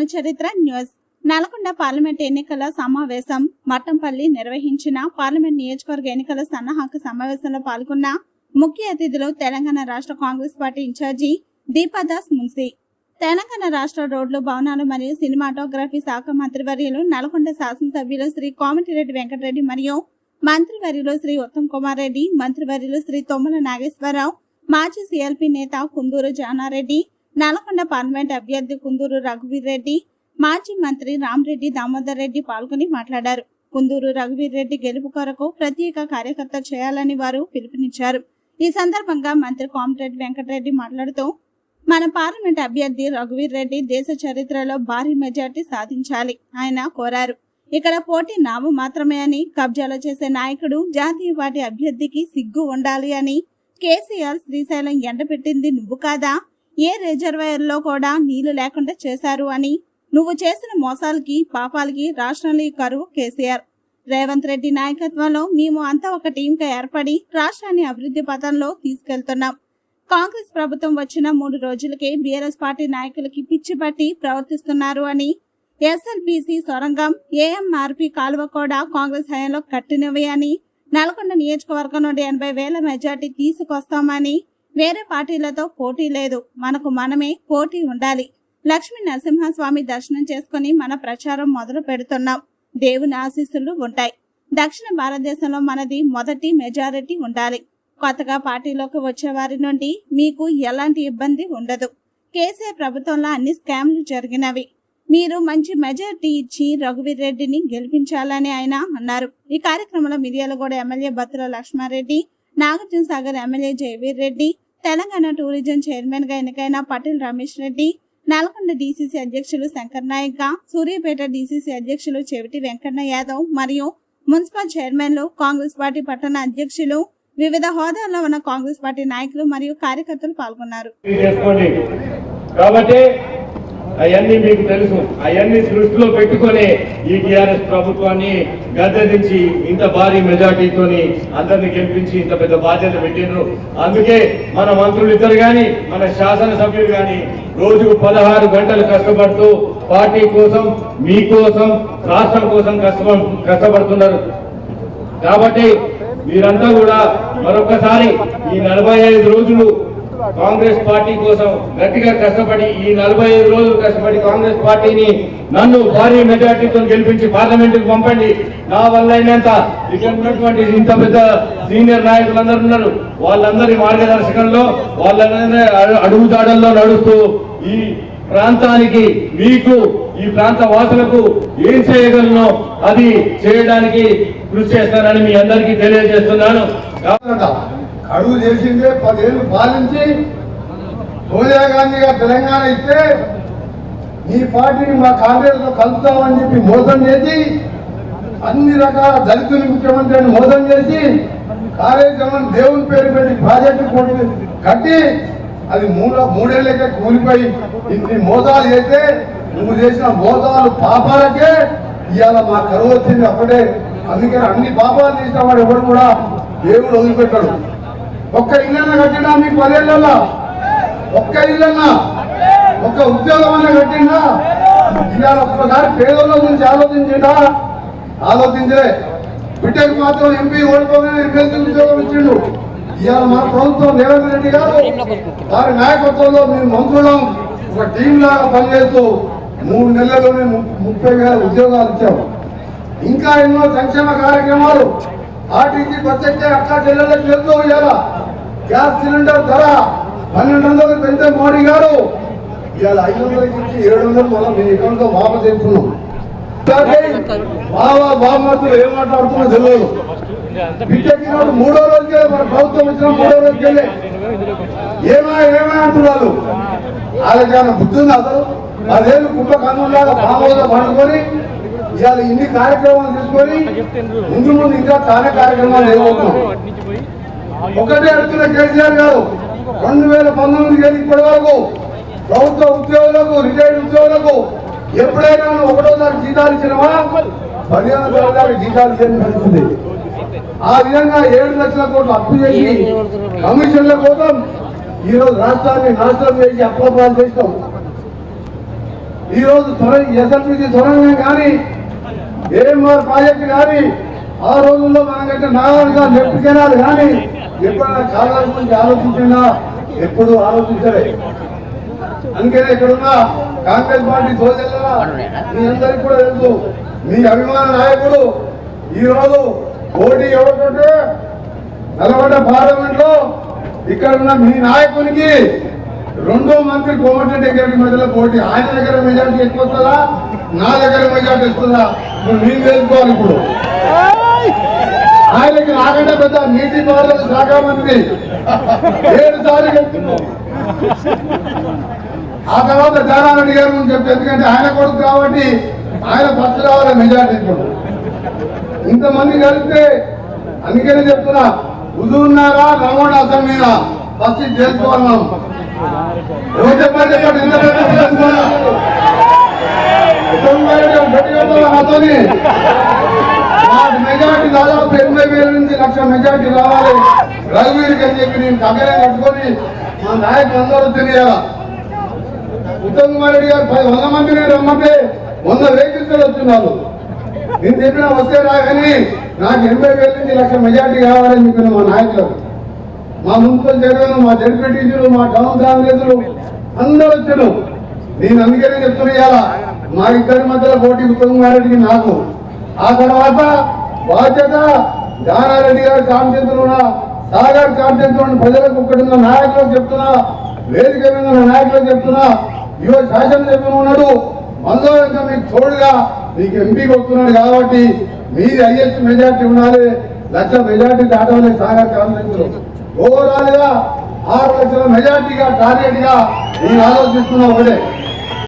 జనచరిత్ర news. Nalgonda parliament ఎన్నికల సమావేశం మట్టంపల్లి నిర్వహించిన పార్లమెంట్ నియోజకవర్గ ఎన్నికల సన్నాహక సమావేశంలో పాల్గొన్న ముఖ్య అతిథులు తెలంగాణ రాష్ట్ర కాంగ్రెస్ పార్టీ ఇన్ఛార్జి దీపాదాస్ మున్సి. తెలంగాణ రాష్ట్ర రోడ్లు భవనాలు మరియు సినిమాటోగ్రఫీ శాఖ మంత్రివర్యులు నల్గొండ శాసనసభ్యులు శ్రీ కోమటిరెడ్డి వెంకటరెడ్డి మరియు మంత్రివర్యులు శ్రీ ఉత్తమ్ కుమార్ రెడ్డి మంత్రివర్యులు శ్రీ తొమ్మల నాగేశ్వరరావు మాజీ సిఎల్పి నేత కుందూరు జానారెడ్డి నల్గొండ పార్లమెంట్ అభ్యర్థి కుందూరు రఘువీర్ రెడ్డి మాజీ మంత్రి రామరెడ్డి దామోదర్ రెడ్డి పాల్గొని మాట్లాడారు. కుందూరు రఘువీర్ రెడ్డి గెలుపు కొరకు ప్రత్యేక కార్యకర్త చేయాలని వారు పిలుపునిచ్చారు. ఈ సందర్భంగా మంత్రి కోమటిరెడ్డి వెంకటరెడ్డి మాట్లాడుతూ మన పార్లమెంట్ అభ్యర్థి రఘువీర్ రెడ్డి దేశ చరిత్రలో భారీ మెజార్టీ సాధించాలి ఆయన కోరారు. ఇక్కడ పోటీ నాము మాత్రమే అని కబ్జాలు చేసే నాయకుడు జాతీయ పార్టీ అభ్యర్థికి సిగ్గు ఉండాలి అని కేసీఆర్ శ్రీశైలం ఎండపెట్టింది నువ్వు కాదా? ఏ రిజర్వాయర్లో కూడా నీళ్ళు లేకుండా చేశారు అని నువ్వు చేసిన మోసాలకి పాపాలకి రాష్ట్రంలో ఈ కరువు కేసీఆర్. రేవంత్ రెడ్డి నాయకత్వంలో మేము అంతా ఒక టీంగా ఏర్పడి రాష్ట్రాన్ని అభివృద్ధి పథంలో తీసుకెళ్తున్నాం. కాంగ్రెస్ ప్రభుత్వం వచ్చిన మూడు రోజులకే బీఆర్ఎస్ పార్టీ నాయకులకి పిచ్చి పట్టి ప్రవర్తిస్తున్నారు అని ఎస్ఎల్బీసీ సొరంగం ఏఎంఆర్పి కాలువ కూడా కాంగ్రెస్ హయాంలో కట్టినవి అని నల్గొండ నియోజకవర్గం నుండి ఎనభై వేల మెజార్టీ తీసుకొస్తామని వేరే పార్టీలతో పోటీ లేదు. మనకు మనమే పోటీ ఉండాలి. లక్ష్మీ నరసింహస్వామి దర్శనం చేసుకుని మన ప్రచారం మొదలు పెడుతున్నాం. దేవుని ఆశీస్సులు ఉంటాయి. దక్షిణ భారతదేశంలో మనది మొదటి మెజారిటీ ఉండాలి. కొత్తగా పార్టీలోకి వచ్చే వారి నుండి మీకు ఎలాంటి ఇబ్బంది ఉండదు. కేసీఆర్ ప్రభుత్వంలో అన్ని స్కామ్లు జరిగినవి. మీరు మంచి మెజారిటీ ఇచ్చి రఘువీర్ రెడ్డిని గెలిపించాలని ఆయన అన్నారు. ఈ కార్యక్రమంలో Miryalaguda MLA Bathula Lakshmareddy Nagarjuna Sagar MLA Jaiveer Reddy Telangana tourism చైర్మన్గా ఎన్నికైన పటేల్ రమేష్ రెడ్డి నల్గొండ డీసీసీ అధ్యక్షులు శంకర్ నాయక్ సూర్యపేట సూర్యాపేట డీసీసీ అధ్యక్షులు చెవిటి వెంకన్న యాదవ్ మరియు మున్సిపల్ చైర్మన్లు కాంగ్రెస్ పార్టీ పట్టణ అధ్యక్షులు వివిధ హోదాల్లో ఉన్న కాంగ్రెస్ పార్టీ నాయకులు మరియు కార్యకర్తలు పాల్గొన్నారు. కాబట్టి అవన్నీ మీకు తెలుసు. అవన్నీ దృష్టిలో పెట్టుకొని ఈ టిఆర్ఎస్ ప్రభుత్వాన్ని గద్దెదించి ఇంత భారీ మెజార్టీతోని అందరిని గెలిపించి ఇంత పెద్ద బాధ్యత పెట్టిండ్రు. అందుకే మన మంత్రులు ఇద్దరు కానీ మన శాసనసభ్యులు కానీ రోజుకు పదహారు గంటలు కష్టపడుతూ పార్టీ కోసం మీకోసం రాష్ట్రం కోసం కష్టప కష్టపడుతున్నారు. కాబట్టి మీరంతా కూడా మరొకసారి ఈ నలభై ఐదు రోజులు కాంగ్రెస్ పార్టీ కోసం గట్టిగా కష్టపడి ఈ నలభై ఐదు రోజులు కష్టపడి కాంగ్రెస్ పార్టీని నన్ను భారీ మెజార్టీతో గెలిపించి పార్లమెంట్కు పంపండి. నా వల్ల అయినంత. ఇక్కడ ఉన్నటువంటి ఇంత పెద్ద సీనియర్ నాయకులందరూ ఉన్నారు. వాళ్ళందరి మార్గదర్శకంలో వాళ్ళందరి అడుగుదాడల్లో నడుస్తూ ఈ ప్రాంతానికి మీకు ఈ ప్రాంత వాసులకు ఏం చేయగలను అది చేయడానికి కృషి చేస్తానని మీ అందరికీ తెలియజేస్తున్నాను. అడుగు చేసిందే పదేళ్ళు పాలించి సోనియా గాంధీ గారు తెలంగాణ ఇస్తే ఈ పార్టీని మా కాంగ్రెస్లో కలుపుతామని చెప్పి మోసం చేసి అన్ని రకాల దళితులు ముఖ్యమంత్రిని మోసం చేసి కార్యక్రమం దేవుని పేరు పెట్టి ప్రాజెక్టు కోటి కట్టి అది మూడు మూడేళ్ళకే కూలిపోయి ఇన్ని మోసాలు చేస్తే నువ్వు చేసిన మోసాలు పాపాలకే ఇవాళ మా కరువు వచ్చింది అప్పుడే. అందుకని అన్ని పాపాలు చేసిన వాడు ఎవడు కూడా దేవుడు వదిలిపెట్టాడు. ఒక్క ఇల్లన్న కట్టినా మీకు పదేళ్ళ ఒక్క ఇల్లన్న ఒక్క ఉద్యోగం అన్న కట్టిందా ఇవాళ ఒక్కసారి పేదల గురించి ఆలోచించిందా ఆలోచించలే. బిడ్డకు మాత్రం ఎంపీ ఓడిపోగానే ఎమ్మెల్సీ ఉద్యోగం ఇచ్చిండు. ఇవాళ మన ప్రభుత్వం రేవంత్ రెడ్డి గారు వారి నాయకత్వంలో మేము మంత్రులం ఒక టీం లాగా పనిచేస్తూ మూడు నెలల్లోనే ముప్పై వేల ఉద్యోగాలు ఇచ్చాము ఇంకా ఎన్నో సంక్షేమ కార్యక్రమాలు ఆర్టీసీ బస్ ప్రత్యేక అక్క చెల్లెళ్ళకి వెళ్తూ ఇవాళ గ్యాస్ సిలిండర్ ధర పన్నెండు వందలు పెంచే మోడీ గారు. ఇవాళ ఐదు వందలకి ఇచ్చి ఏడు వందలు మనం మీ అకౌంట్లో వాపస్ చేస్తున్నాం. బాబా బామ్మతులు ఏం మాట్లాడుతున్నా తెలియదు బిడ్డెక్కినప్పుడు మూడో రోజుకే మన ప్రభుత్వం వచ్చిన మూడో రోజుకెళ్ళే. ఏమా ఏమా అంటున్నారు వాళ్ళకేమైనా బుద్ధి ఉంది అసలు? పదేళ్ళు కుంభకర్ణంలాగా పాములుగా పండుకొని ఇవాళ ఇన్ని కార్యక్రమాలు తీసుకొని ముందు ముందు ఇంకా చాలా కార్యక్రమాలు ఏమవుతున్నాం ఒకటే అడుగుతున్న కేసీఆర్ గారు రెండు వేల పంతొమ్మిది ఏళ్ళు ఇప్పటి వరకు ప్రభుత్వ ఉద్యోగులకు రిటైర్డ్ ఉద్యోగులకు ఎప్పుడైనా ఒకటో తారీఖు జీతాలు ఇచ్చినవా? పదిహేను తారీఖు జీతాలు ఇచ్చని పరిస్థితి ఆ విధంగా ఏడు లక్షల కోట్లు అప్పు చేసి కమిషన్ల కోసం ఈ రోజు రాష్ట్రాన్ని నాశనం చేసి అప్రపాలు చేసినాం. ఈ రోజు ఎస్ఎల్పిసి సొరంగం కానీ ఏఎంఆర్ ప్రాజెక్టు కానీ ఆ రోజుల్లో మనకంటే నాగాలుగా లెఫ్ట్ కెనాల్ కానీ ఎప్పుడైనా కాలాల గురించి ఆలోచించినా ఎప్పుడు ఆలోచించలే. అందుకనే ఇక్కడున్న కాంగ్రెస్ పార్టీ సోదరుల మీ అందరికీ కూడా తెలుసు మీ అభిమాన నాయకుడు ఈ రోజు పోటీ ఎవరికంటే నల్గొండ పార్లమెంట్లో ఇక్కడ ఉన్న మీ నాయకునికి రెండో మంత్రి కోమటిరెడ్డి దగ్గరికి మధ్యలో పోటీ. ఆయన దగ్గర మెజార్టీ ఎక్కువ వస్తుందా నా దగ్గర మెజార్టీ వస్తుందా? ఇప్పుడు నేను తెలుసుకోవాలి ఇప్పుడు. ఆయనకి నాకంటే పెద్ద నీటి పారుదల శాఖ మంత్రి. ఏడు సార్లు చెప్తున్నాం ఆ తర్వాత జానారెడ్డి గారు చెప్తే ఎందుకంటే ఆయన కొడుకు కాబట్టి ఆయన ఫస్ట్ రావాలి మెజార్టీ ఇప్పుడు. ఇంతమంది కలిస్తే అందుకనే చెప్తున్నా. హుజూర్నారా రమణ అసెంబ్లీనా ఫస్ట్ ఇది మనం ఎవరు చెప్పారు చెప్పండి నాతోని మెజార్టీ దాదాపు ఎనభై వేల నుంచి లక్ష మెజార్టీ రావాలి. రఘువీరికి అని చెప్పి నేను దగ్గరే కట్టుకొని మా నాయకులు అందరూ తెలియాల? ఉత్తమ్ కుమార్ రెడ్డి గారు పది వంద మందిని రమ్మంటే వంద వెహికల్స్ వస్తున్నారు నేను చెప్పిన వస్తే రాగానే నాకు ఎనభై వేల నుంచి లక్ష మెజార్టీ కావాలని చెప్పిన మా నాయకులకు మా మున్సిపల్ చైర్మన్ మా జడ్పీటీసీలు మా టౌన్ కాంగ్రెస్లు అందరూ వచ్చారు. నేను అందుకనే చెప్తున్నా మా ఇద్దరి మధ్యలో పోటీ ఉత్తమ్ నాకు. ఆ తర్వాత బాధ్యత దానారెడ్డి గారి కాన్ఫిడెన్స్ సాగర్ కాన్ఫిడెన్స్ ఉన్న ప్రజలకు ఇక్కడ ఉన్న నాయకులకు చెప్తున్నా వేదిక మీద ఉన్న నాయకులకు చెప్తున్నా యువ శాసనసభ్యులు ఉన్నాడు. మనలో ఇంకా మీకు తోడుగా మీకు ఎంపీకి వస్తున్నాడు కాబట్టి మీది హైయెస్ట్ మెజార్టీ ఉండాలి. లక్ష మెజార్టీ దాటవాలి సాగర్ కాన్ఫరెన్స్ ఓవరాల్గా ఆరు లక్షల మెజార్టీగా టార్గెట్గా నేను ఆలోచిస్తున్నా ఒకటే.